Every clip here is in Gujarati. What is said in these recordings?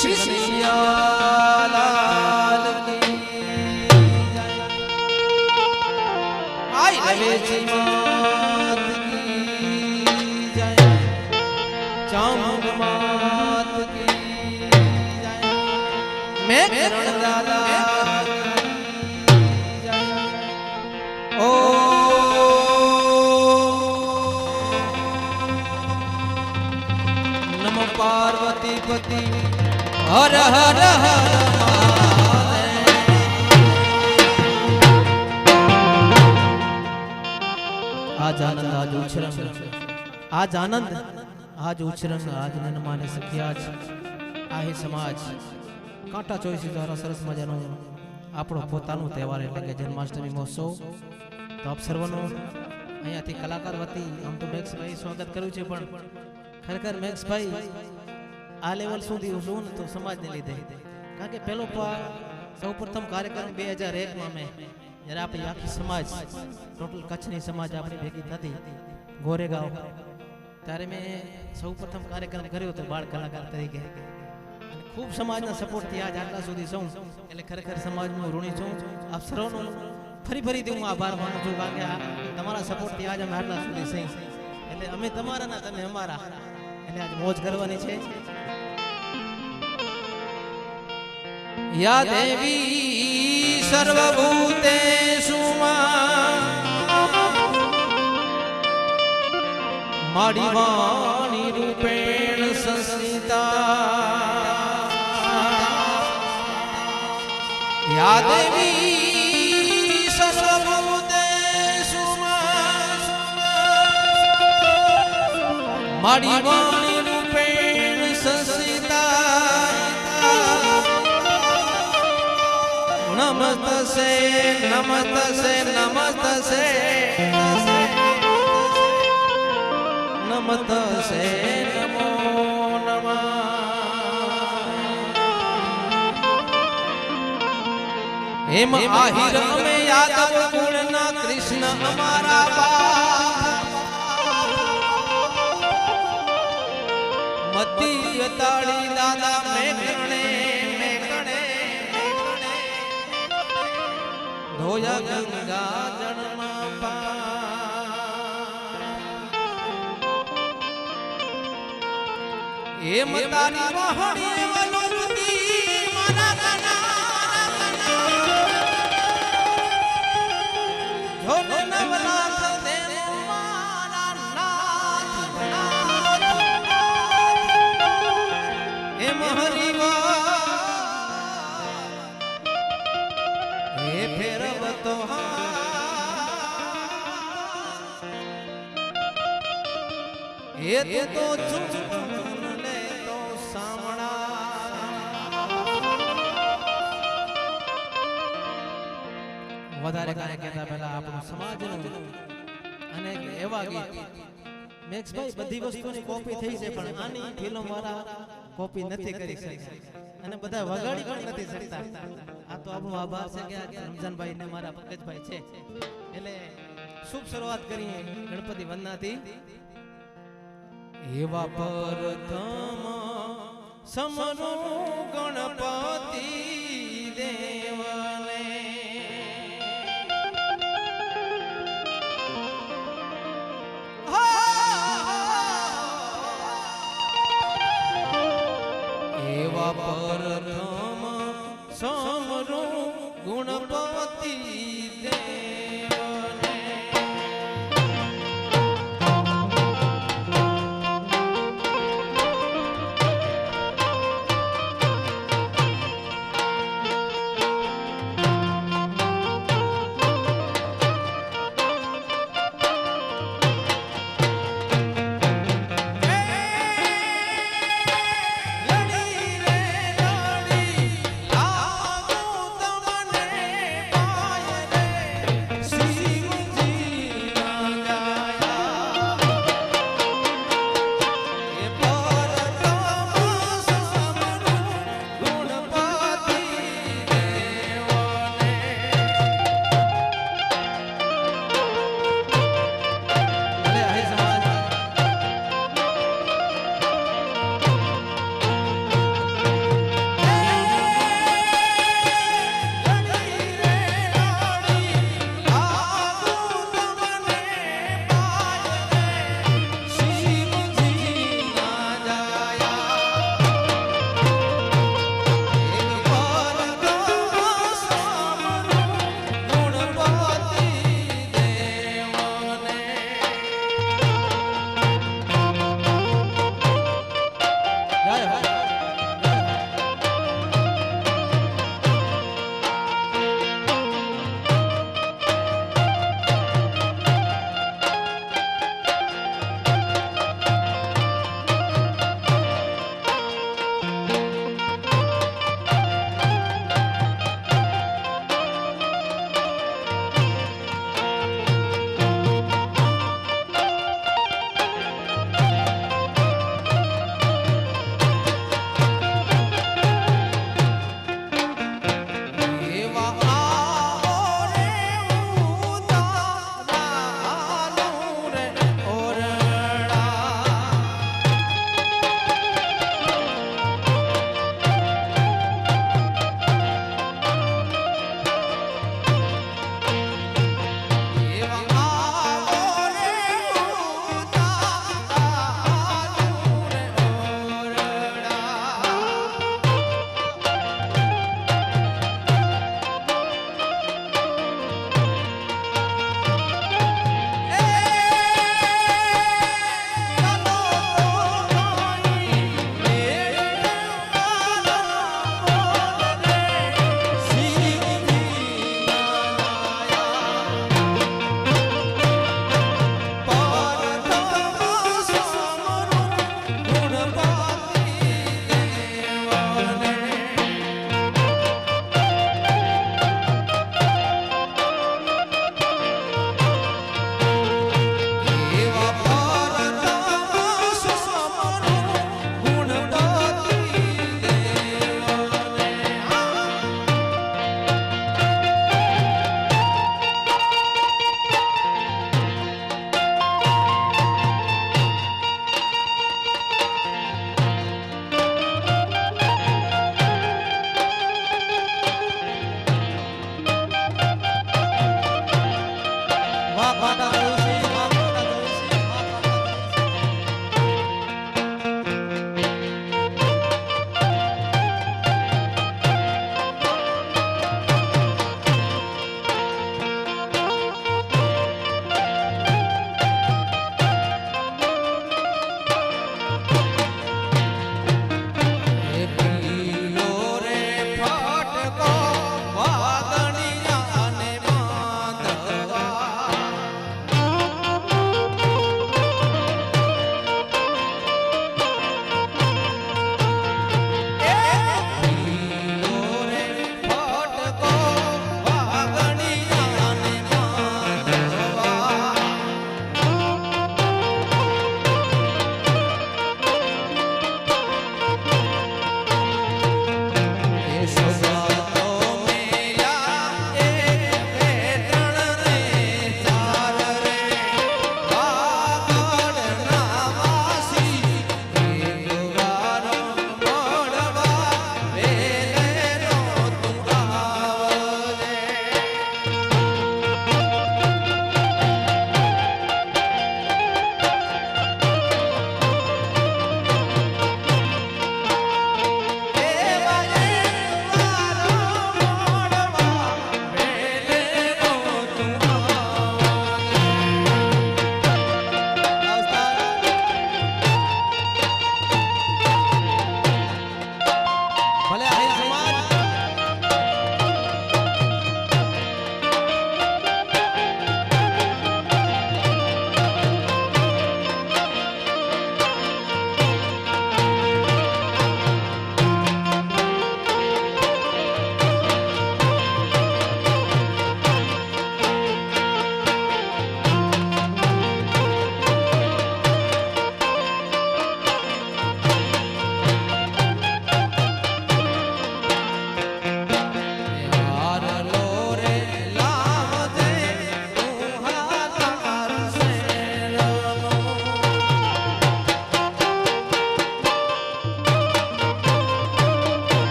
谢谢你 હર હર હર. આજ આનંદ, આજ ઉછરંગ આજ આનંદ, આજ ઉછરંગ આજ નનમાને સખ્યા છે આહી સમાજ. કાંટા ચોઈસી દ્વારા સરસ મજાનો આપણો પોતાનો તહેવાર એટલે કે જન્માષ્ટમી મહોત્સવ. તો આપ સર્વનો અહીંયાથી કલાકાર વતી આમ તો મેક્સભાઈ સ્વાગત કર્યું છે પણ ખરેખર મેક્સભાઈ આ લેવલ સુધી ઉભું ને તો સમાજને લીધે. કારણ કે પહેલો સૌ પ્રથમ કાર્યક્રમ બે હજાર એકમાં મેં, જ્યારે આપણી આખી સમાજ, ટોટલ કચ્છની સમાજ આપણી ભેગી થતી, ગોરેગાંવ, ત્યારે મેં સૌ પ્રથમ કાર્યક્રમ કર્યો હતો બાળ કલાકાર તરીકે. ખૂબ સમાજના સપોર્ટથી આજ આટલા સુધી છું એટલે ખરેખર સમાજનું ઋણી છું. આપ સર્વનો ફરી ફરીથી હું આભાર માનું છું, કારણ કે તમારા સપોર્ટથી આજ અમે આટલા સુધી સહી. એટલે અમે તમારા ના તમે અમારા. એટલે આજ મોજ કરવાની છે. યા દેવી સર્વભૂતેષુ માડી વાણી રૂપેણ સંસ્થિતા યા દેવી સર્વભૂતેષુ માડી વાણી નમસ્તે નમસ્તે નમસ્તે. નમસ્તે નમો નમઃ. હેમ આહિર અમે યાદવ કુળના કૃષ્ણ અમારા બાપ મતી તાળી દાદા મેઘણે ધોયા ગંગા જળમાં પા એ તારી વહણી બધી વસ્તુની કોપી થઈ છે પણ આની ફિલ્મ વાળા કોપી નથી કરી શકતા. અને બધા વગાડી પણ નથી શકતા. આ તો આપણો આભાર છે કે રમજાનભાઈ ને મારા પંકજભાઈ છે. એટલે શુભ શરૂઆત કરીએ ગણપતિ વંદનાથી એવા પ્રથમ સમનો ગણપતિ દેવને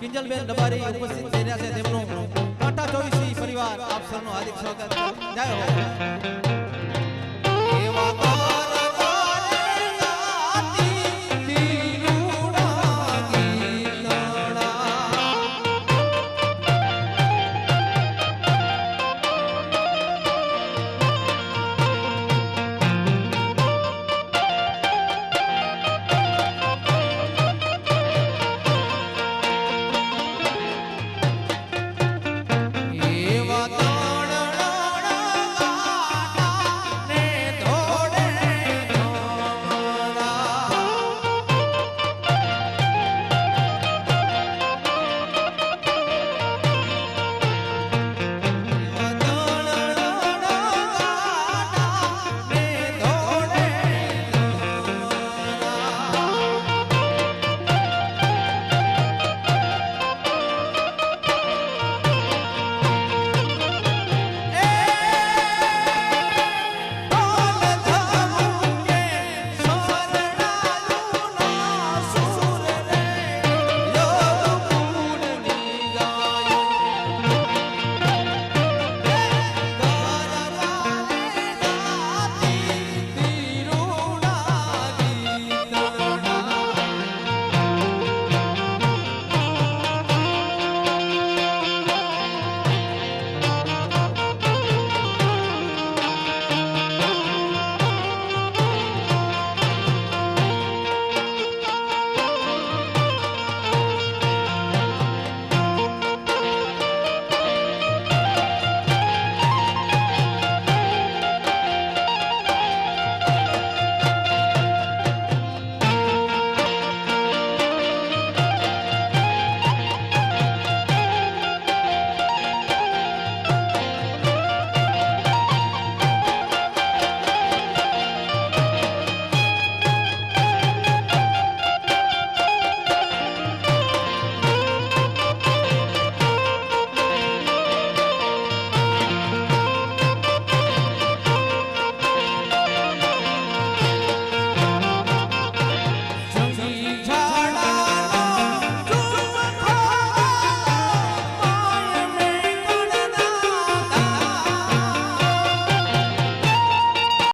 કિંજલબેન ડબારી ઉપસ્થિત થઈ રહ્યા છે તેમનો. કાંટા ચોવીસી પરિવાર, આપ સૌનું હાર્દિક સ્વાગત. જય હો.